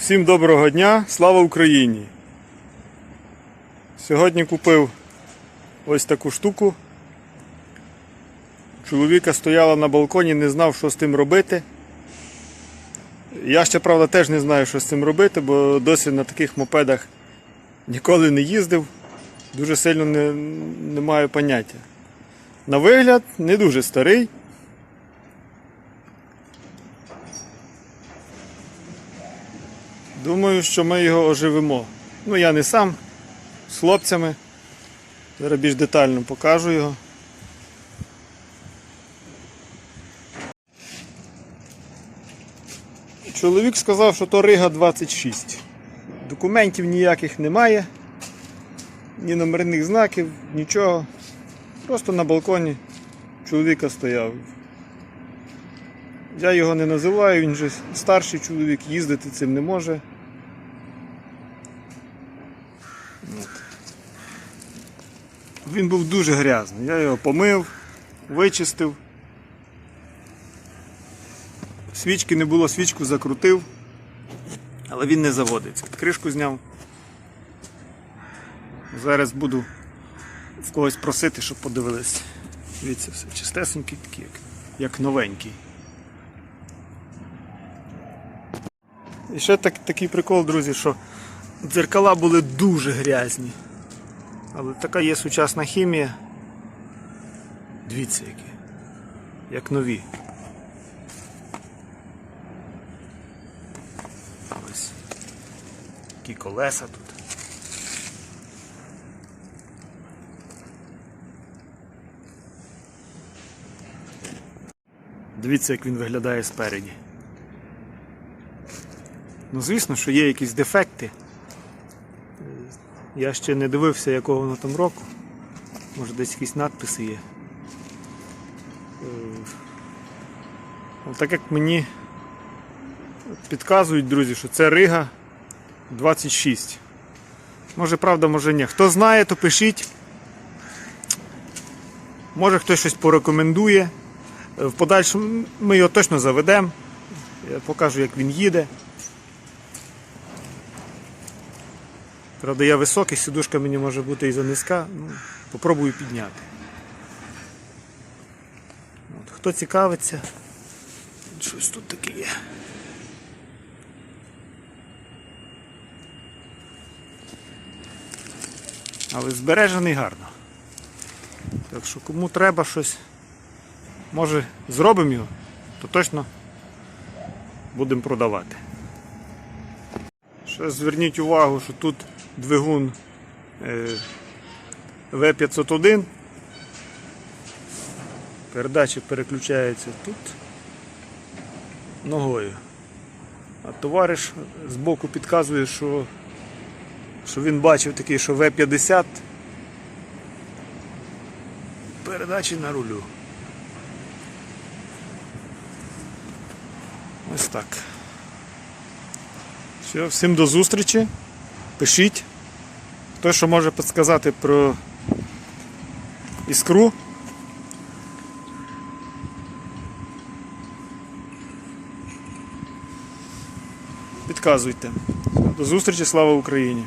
Всім доброго дня, слава Україні! Сьогодні купив ось таку штуку. Чоловіка стояла на балконі, не знав, що з тим робити. Я ще, правда, теж не знаю, що з цим робити, бо досі на таких мопедах ніколи не їздив, дуже сильно не, не маю поняття. На вигляд не дуже старий. Думаю, що ми його оживимо. Ну, я не сам, з хлопцями. Зараз більш детально покажу його. Чоловік сказав, що то Рига 26. Документів ніяких немає, ні номерних знаків, нічого. Просто на балконі чоловіка стояв. Я його не називаю, він же старший чоловік, їздити цим не може. От. Він був дуже грязний. Я його помив, вичистив. Свічки не було, свічку закрутив, але він не заводиться. Кришку зняв. Зараз буду в когось просити, щоб подивились. Дивіться, все чистесенький, такий, як, як новенький. І ще так, такий прикол, друзі, що дзеркала були дуже грязні. Але така є сучасна хімія. Дивіться які. Як нові. Ось. Такі колеса тут. Дивіться, як він виглядає спереді. Ну, звісно, що є якісь дефекти. Я ще не дивився, якого воно там року. Може десь якісь надписи є. Е, Так як мені підказують, друзі, що це Рига 26. Може правда, може ні. Хто знає, то пишіть. Може хтось щось порекомендує. Е, В подальшому ми його точно заведемо. Я покажу, як він їде. Правда, я високий, сідушка мені може бути і занизька. Ну, попробую підняти. От, хто цікавиться, щось тут таке є. Але збережений гарно. Так що кому треба щось, може зробимо його, то точно будемо продавати. Ще зверніть увагу, що тут двигун е, В501. Передача переключається тут ногою. А товариш збоку підказує, що, що він бачив такий, що В50 передачі на рулю. Ось так. Все, всім до зустрічі. Пишіть. Хто що може підсказати про іскру. Підказуйте. До зустрічі, слава Україні!